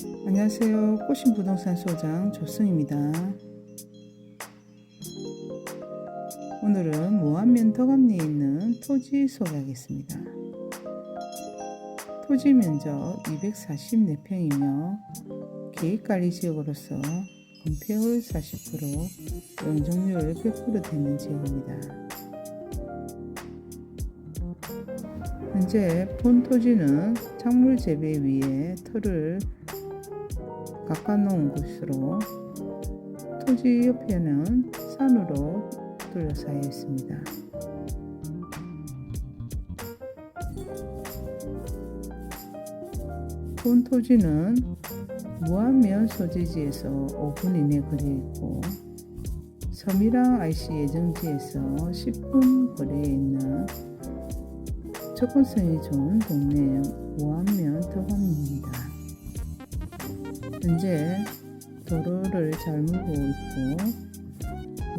안녕하세요. 꽃신 부동산 소장 조승입니다. 오늘은 무안면 덕암리에 있는 토지 소개하겠습니다. 토지 면적 244평이며 계획관리지역으로서 건폐율 40%, 용적률 100% 되는 지역입니다. 현재 본 토지는 작물 재배 위에 터를 깎아놓은 곳으로 토지 옆에는 산으로 둘러싸여 있습니다. 본 토지는 무안면 소재지에서 5분 이내 거리에 있고 섬이랑 IC 예정지에서 10분 거리에 있는 접근성이 좋은 동네 무안면 덕암입니다. 현재 도로를 잘 물고 있고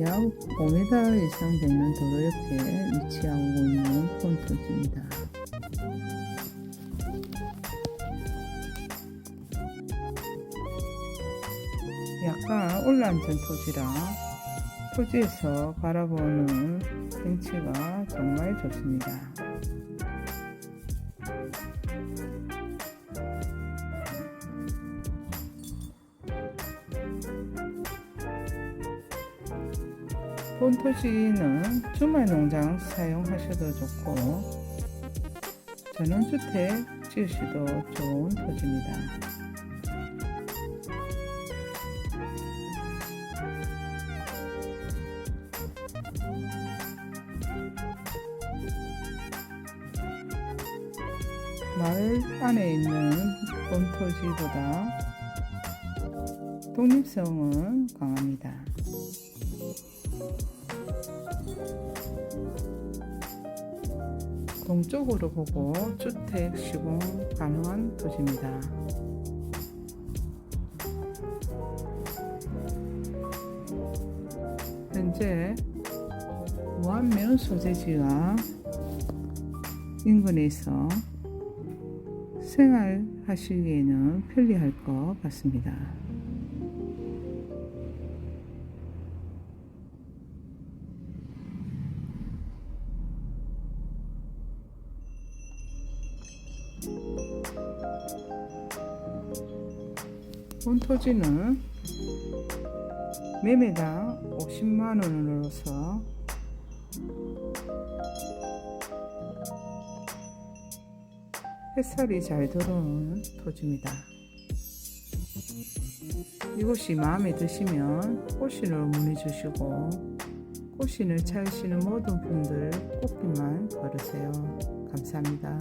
약 5m 이상 되는 도로 옆에 위치하고 있는 폰토지입니다. 약간 올라앉은 토지라 토지에서 바라보는 경치가 정말 좋습니다. 본 토지는 주말 농장 사용하셔도 좋고 전원주택 지으셔도 좋은 토지입니다. 마을 안에 있는 본 토지보다 독립성은 강합니다. 동쪽으로 보고 주택 시공 가능한 도시입니다. 현재 무안면 소재지와 인근에서 생활하시기에는 편리할 것 같습니다. 본 토지는 매매당 50만 원으로서 햇살이 잘 들어오는 토지입니다. 이곳이 마음에 드시면 꽃신으로 문의 주시고 꽃신을 찾으시는 모든 분들 꽃길만 걸으세요. 감사합니다.